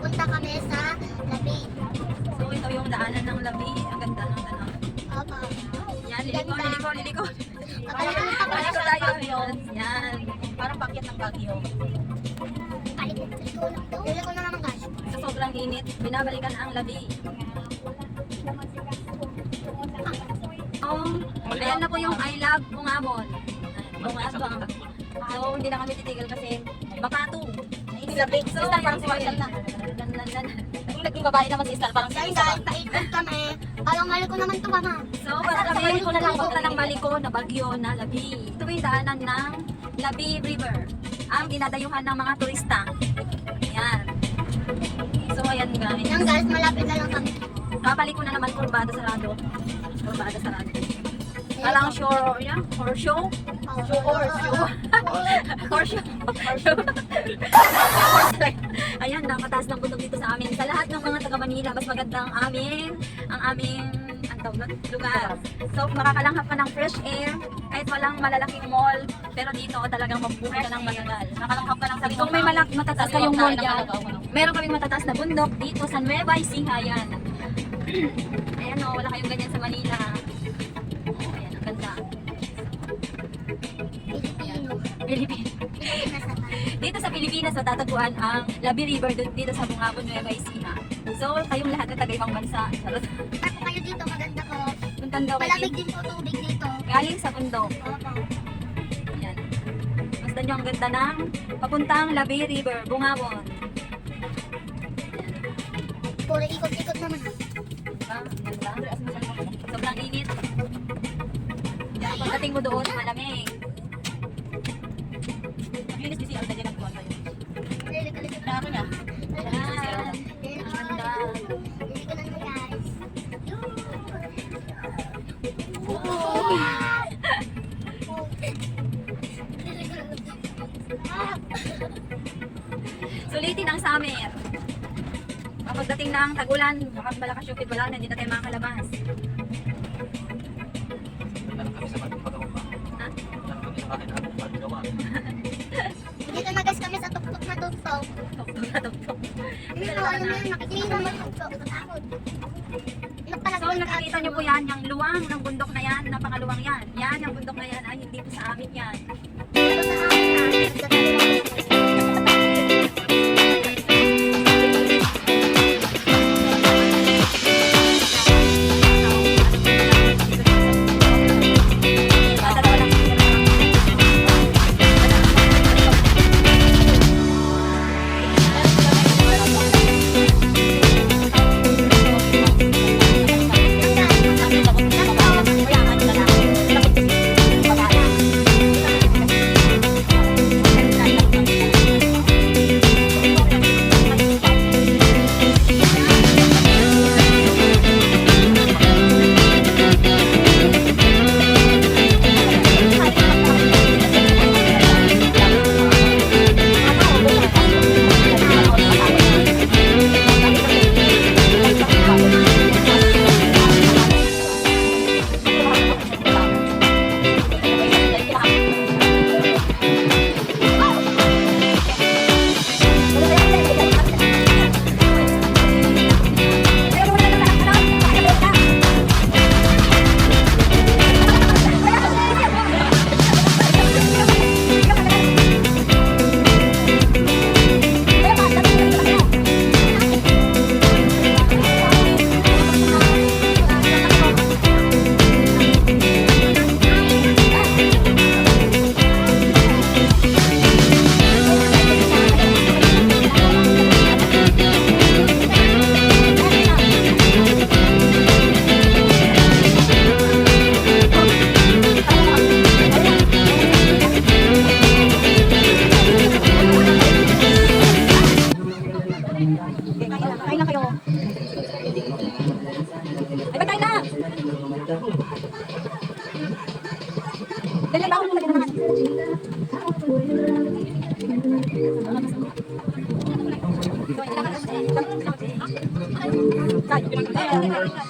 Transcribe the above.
Pupunta kami sa Labi. So ito yung daanan ng labi. Ang ganda ng tanong. Opo. Yan, liliko, Ganda. liliko, liliko. Kapalitan pa kami Liliko sa tayo. Yan. Parang pakyat ng Baguio. Dili ko na naman guys. Sa sobrang init, binabalikan ang labi. Oh, ayan na po yung I love Bungabon. Bungabon. So, hindi na kami titigil kasi bakato. Labi. So, parang. Marshall na. Yung naging babae naman si Star, parang Guys, Isa guys, paikot kami. Parang mali ko naman to mama. So, para kami Maliko na lang. pupunta ng Maliko na Bagyo na Labi. Ito yung daanan ng Labi River. Ang dinadayuhan ng mga turista. Ayan. So, ayan guys. Yan guys, malapit na lang kami. Kapaliko na naman kurbada sarado. Kurbada sarado. Parang shore, yan, or show. Show Or show. Or show. Ayan, napataas ng bundok dito sa amin. Sa lahat ng mga taga Manila, mas maganda ang amin, ang aming ang tawag nun, lugar. So, makakalanghap ka ng fresh air, kahit walang malalaking mall, pero dito talagang mabubuhay ka ng magagal. Nakalanghap ka lang sa Kung may malak matataas kayong mall dyan, meron kaming matataas na bundok dito sa Nueva Ecija yan. Ayan o, wala kayong ganyan sa Manila. Pilipinas. Dito sa Pilipinas, natatagpuan ang Labi River dito sa Bungabon, Nueva Ecija. So, kayong lahat na taga-ibang bansa. Charot. Ako kayo dito, maganda ko. Puntan daw kayo Malamig din po tubig dito. Galing sa bundok. Opo. Ayan. Basta nyo ang ganda ng papuntang Labi River, Bungabon. Puro ikot-ikot naman. Diba? Ang ganda. Sobrang init. Yan, pagdating mo doon, malamig. Ang summer. Kapagdating ng tagulan, baka malakas yung wala na, hindi na tayo makakalabas. Meron kami sa pagpagawa pa. Ha? Meron kami sa pagpagawa. Dito na guys kami sa tuktok na tuktok. Tuktok na tuktok. Dito, mo yun, makikita naman tuktok. Takot. So nakikita nyo po yan, yung luwang ng bundok na yan, napangaluwang yan. Yan, yung bundok na yan, ay hindi po sa amin yan. Dito sa amin. Sa tabi Ay, kain na? Dali ba ako nilagyan naman? Kain.